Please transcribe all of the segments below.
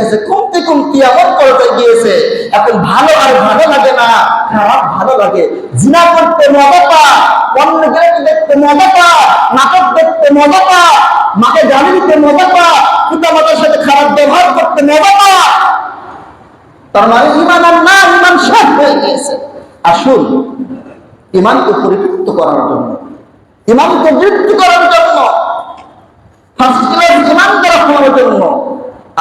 গিয়েছে কমতে কমতে এমন পর্যায়ে গিয়েছে। এখন ভালো আর ভালো লাগে না, খারাপ ভালো লাগে। জিনা করতে মজা পা অন্য দেখতে মজা পা নাটক দেখতে মজা পা মাকে গালি দিতে মজা পা পিতা মাতার সাথে খারাপ ব্যবহার করতে মজা পা তার মানে ইমান আর না, ইমান শেষ হয়ে গিয়েছে। আসুন, ইমানকে পরিতৃপ্ত করার জন্য, ইমানকে বৃদ্ধি করার জন্য ফার্স্ট ক্লাস করার জন্য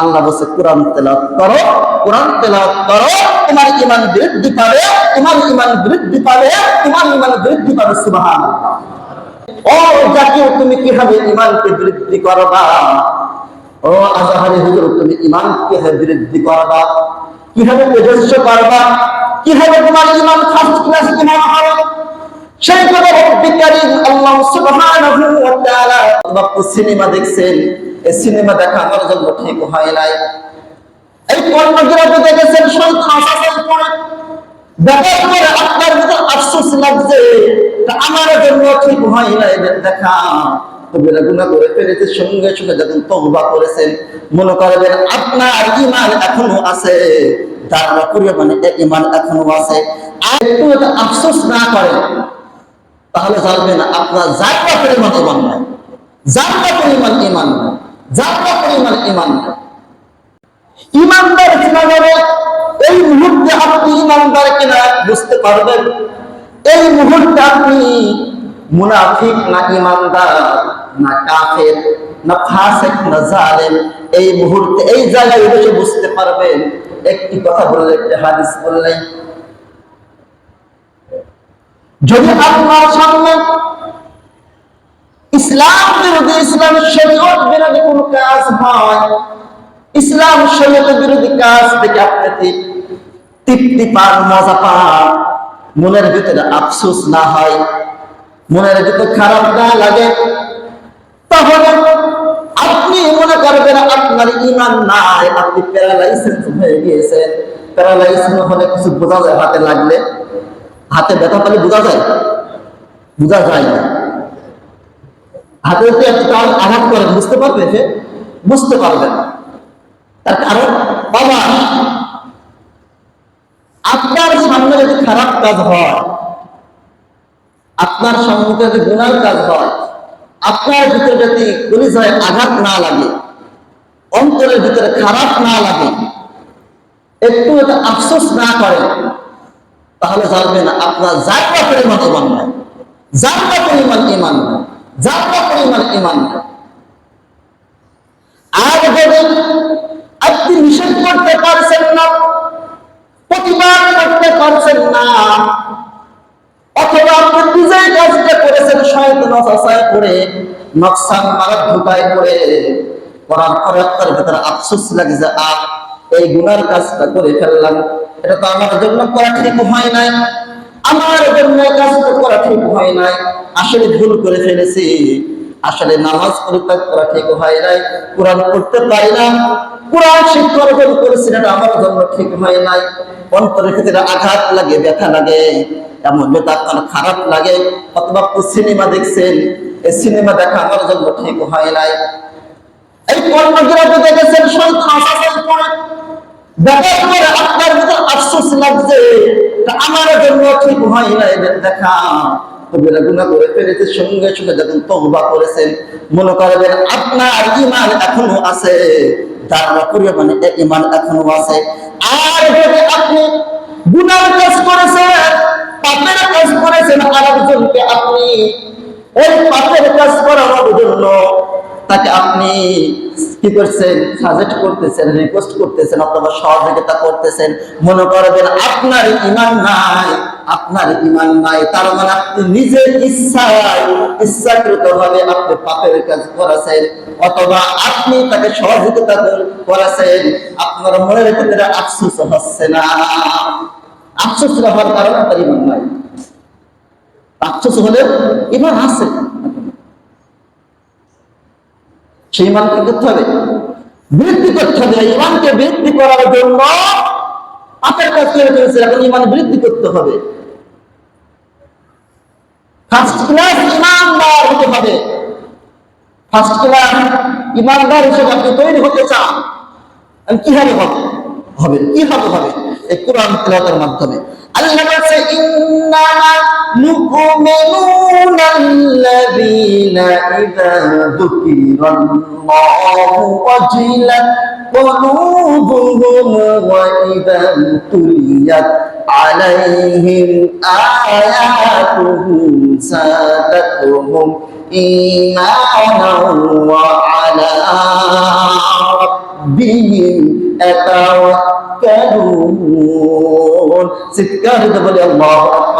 আল্লাহ বসে কোরআন তেলাওয়াত করো, কোরআন তেলাওয়াত করো, তোমার ইমান বৃদ্ধি পাবে, তোমার ইমান বৃদ্ধি পাবে, তোমার ইমান বৃদ্ধি পাবে, সুবহানাল্লাহ। ও জাতীয় তুমি কীভাবে ইমানকে বৃদ্ধি করবা? ও আজাহারি হুজুর, তুমি ইমানকে বৃদ্ধি করবা? কীভাবে তেজস্ব করবা? কীভাবে তোমার ইমান ফার্স্ট ক্লাস ইমান হবে? সেই কথা আল্লাহ সুবহানাহু ওয়া তাআলা সিনেমা দেখছেন, এই সিনেমা দেখা আমার জন্য ঠিক হয় নাই। এই কর্মগ্রাফে দেখেছেন, শয়তান আসাসের পরে দেখার পরে আপনার আফসোস লাগছে আমার জন্য ঠিক হয় নাই দেখা। কবিরা গুনাহ করে ফেলেছে, সঙ্গে সঙ্গে যখন তওবা করেছেন, মনে করবেন আপনার ঈমান এখনও আছে, ধারণা করিয়ে মানে ঈমান এখনও আছে। আর একটু আফসোস না করেন তাহলে জানবেন আপনার যাত্রা পরিমাণ ইমান নাই। যাত্রা পরিমাণ ইমান নাই। যাত্রা পরিমাণ ইমান নাই। ইমানদার চেনা যাবে এই মুহূর্তে আপনি ইমানদার কিনা বুঝতে পারবেন, এই মুহূর্তে আপনি মুনাফিক না ইমানদার, না কাফের, না ফাসেক, না জালেম, এই মুহূর্তে, এই জায়গায় বসে বুঝতে পারবেন, একটি কথা বললে, একটি হাদিস বললেন যদি আপনার সামনে ইসলাম বিরোধী ইসলাম শরীয়ত বিরোধী কোন কাজ হয় ইসলাম শরীয়ত বিরোধী কাজ থেকে আপনি তৃপ্তি পান মজা পান। মনের ভিতরে আফসোস না হয় মনের ভিতরে খারাপ না লাগে। তাহলে আপনি মনে করবেন আপনার ইমান নাই আপনি প্যারালাইসিস হয়ে গিয়েছেন। প্যারালাইসিস হলে কিছু বোঝা যায় হাতে লাগলে। ব্যথা পেলে বোঝা যায়। বোঝা যায় না। হাতে যদি আপনি তার আঘাত করেন বুঝতে পারবে সে বুঝতে পারবে না। তার কারণ, বাবা, আপনার সামনে যদি খারাপ কাজ হয়, আপনার সম্মুখে যদি গুণার কাজ হয়, আপনার ভিতরে যদি কলিজায় আঘাত না লাগে, অন্তরের ভিতরে খারাপ না লাগে, একটু আফসোস না করেন তাহলে জানবেন আপনার যাত্রা পরিমাণ ইমান নাই যাত্রা পরিমাণ ইমান নাই যাত্রা পরিমাণ ইমান নাই। আর যদি আপনি নিষেধ করতে পারছেন না, প্রতিবাদ করতে পারছেন না, অথবা আপনি নিজেই কাজটা করেছেন, শয়তান অসায় করে নকশান মারাত ঢুকায় করে করার পরে আপনার ভেতরে আফসোস লাগে যে আ এই গুনার কাজটা করে ফেললাম। এটা তো আমার জন্য করা ঠিক হয় নাই। আমার জন্য এই কাজটা করা ঠিক হয় নাই। আসলে ভুল করে ফেলেছি। আসলে নামাজ পরিত্যাগ করা ঠিক হয় নাই। কোরআন করতে পারি না। কোরআন শিক্ষা অর্জন করেছি এটা আমার জন্য ঠিক হয় নাই। অন্তরের ক্ষেত্রে আঘাত লাগে, ব্যথা লাগে, এমন ব্যথা খারাপ লাগে। অথবা সিনেমা দেখছেন, এই সিনেমা দেখা আমার জন্য ঠিক হয় নাই। এই কর্মগ্রাফে দেখেছেন পরে আপনার ভিতর আফসোস লাগছে। আমার জন্য ঠিক হয় না এদের দেখা। কবিরা যখন তওবা করেছেন, মনে করবেন আপনার ঈমান এখনও আছে ধারণা করিয়ে মানে এ ঈমান এখনও আছে। আর যদি আপনি গুনার কাজ করেছেন, পাপের কাজ করেছেন আরেকজনকে আপনি ওই পাপের কাজ করানোর জন্য তাকে আপনি কি করছেন সাজেস্ট করতেছেন রিকোয়েস্ট করতেছেন অথবা সহযোগিতা করতেছেন, মনে করবেন আপনার ইমান নাই, আপনার ইমান নাই, তার মানে আপনি নিজের ইচ্ছায় ইচ্ছাকৃত ভাবে আপনি পাপের কাজ করেছেন, অথবা আপনি তাকে সহযোগিতা করেছেন, আপনার মনের ভিতরে আফসোস হচ্ছে না। আফসোস হওয়ার কারণে আপনার ইমান নাই। আফসোস হলে ইমান আছে। সেই ইমানকে করতে হবে। বৃদ্ধি করতে হবে। ইমানকে বৃদ্ধি করার জন্য পাপের কাজ করে ফেলেছে। এখন ইমান বৃদ্ধি করতে হবে। ফার্স্ট ক্লাস ইমানদার হতে হবে। ফার্স্ট ক্লাস ইমানদার হিসেবে আপনি তৈরি হতে চান। কীভাবে হবে? হবে, কীভাবে হবে? এই কোরআন তেলাওয়াতের মাধ্যমে। আল্লাহ বলছে, ইন্নামা মুমিনুনা إذا ذكر الله وجلت قلوبهم وإذا تليت عليهم آياته زادتهم إيمانا وعلى ربهم يتوكلون سكر الله أكبر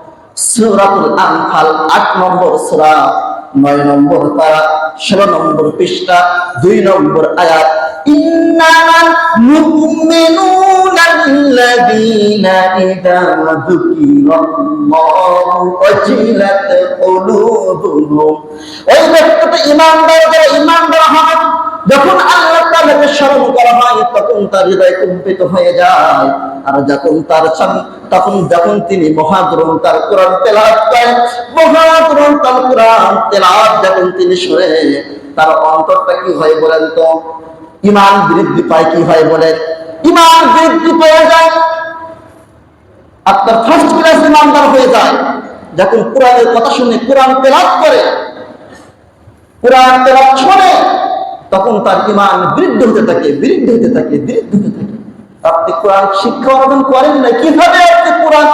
সূরাতুল আনফাল 8 নম্বর সূরা 9 নম্বর পারা 16 নম্বর পৃষ্ঠা 2 নম্বর আয়াত যখন আল্লাহ তাআলাকে স্মরণ করা হয়, তখন তার হৃদয় কম্পিত হয়ে যায়। আর যখন তার সাম- তখন যখন তিনি মহাগ্রন্থ তার কোরআন তেলাওয়াত করেন তার কোরআন তেলাওয়াত যখন তিনি শুনে, তার অন্তরটা কি হয় বলেন তো? ইমান বৃদ্ধি পায় কি হয় বলেন? ইমান বৃদ্ধি পেয়ে যায়। আপনার ফার্স্ট ক্লাস ইমানদার হয়ে যায়। যখন কোরআনের কথা শুনে কোরআন তেলাওয়াত করে, কোরআন তেলাওয়াত শোনে, তখন তার ইমান বৃদ্ধি হতে থাকে, বৃদ্ধি হতে থাকে, বৃদ্ধি হতে থাকে। আপনি কোরআন শিক্ষা অর্জন করেন না, কীভাবে আপনি কোরআন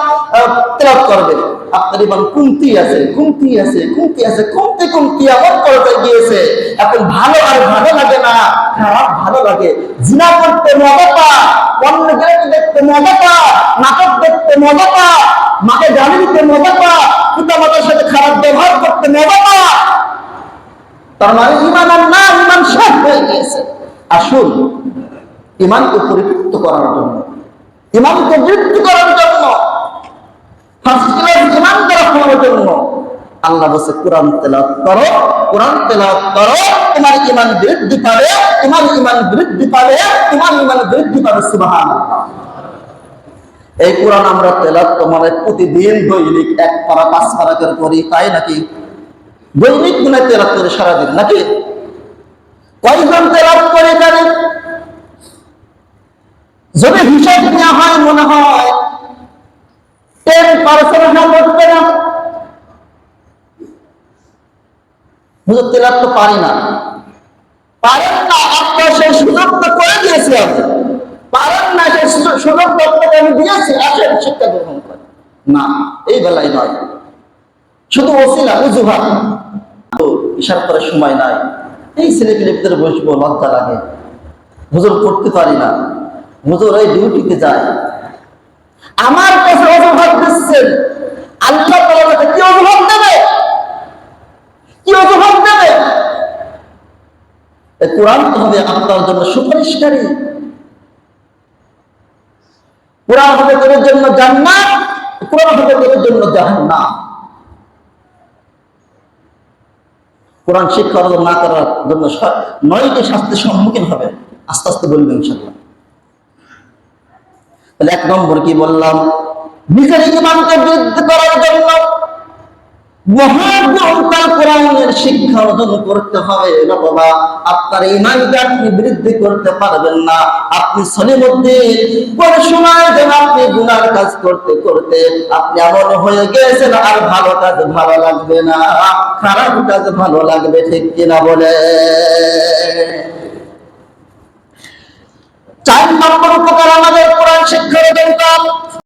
তেলাওয়াত করবেন? আপনার ইমান কুমতি আছে কুমতি আছে কুমতি আছে কমতে কমতি এমন করতে গিয়েছে। এখন ভালো আর ভালো লাগে না, খারাপ ভালো লাগে। জিনা করতে মজা পা, অন্য গেলে দেখতে মজা পা, নাটক দেখতে মজা পা, মাকে গালি দিতে মজা পা, পিতা মাতার সাথে খারাপ ব্যবহার করতে মজা পা। তার মানে ইমান আর না, ইমান শেষ হয়ে গিয়েছে। আসুন ইমানকে পরিতৃপ্ত করার জন্য। ইমানকে বৃদ্ধি করার জন্য। ফার্স্ট ক্লাস জন্য। আল্লাহ বসে কোরআন তেলাওয়াত করো, কোরআন করো, তোমার ইমান বৃদ্ধি পাবে, তোমার ইমান বৃদ্ধি পাবে, তোমার ইমান বৃদ্ধি পাবে, সুবহানাল্লাহ। এই কোরআন আমরা তেলাওয়াত তো মানে প্রতিদিন দৈনিক এক পারা, পাঁচ করে করি তাই নাকি? দৈনিক গুণে তেলাওয়াত করে সারাদিন নাকি? কয়জন তেলাওয়াত করে জানেন? যদি হিসাব নেওয়া হয়, মনে হয় টেন পার্সেন্ট না হুজুর তেলাত তো পারি না। পারেন না আপনার সেই সুযোগ তো করে দিয়েছি আমি। পারেন না, সেই সুযোগ- আপনাকে আমি দিয়েছি, আসেন, শিক্ষা গ্রহণ না, এই বেলায় নয়। শুধু ওসিলা তো ইশার করার সময় নাই। এই ছেলেপিলে ভিতরে বসবো, লজ্জা লাগে। হুজুর করতে পারি না। হুজুর ওই ডিউটিতে যায়। আমার কাছে অজুহাত দিচ্ছেন। আল্লাহ তাআলা কি অজুহাত দেবে? কি অজুহাত দেবে? কোরআন তো হবে আপনার জন্য সুপারিশকারী। কোরআন হবে তোর জন্য জান্নাত, কোরআন হবে তোর জন্য জাহান্নাম। কোরআন শিক্ষা অর্জন না করার জন্য নয়টি শাস্তির সম্মুখীন হবে। আস্তে আস্তে বলবেন ইনশাল্লাহ তাহলে এক নম্বর কি বললাম? নিজের ইমানকে বৃদ্ধি করার জন্য করতে আপনি পারবেন না। আপনি কোন সময় কাজ করতে করতে। আপনি এমন হয়ে গেছেন, আর ভালো কাজ ভালো লাগবে না। খারাপ কাজ ভালো লাগবে, ঠিক কিনা বলে? চার নম্বর উপকার আমাদের কোরআন শিক্ষার অর্জন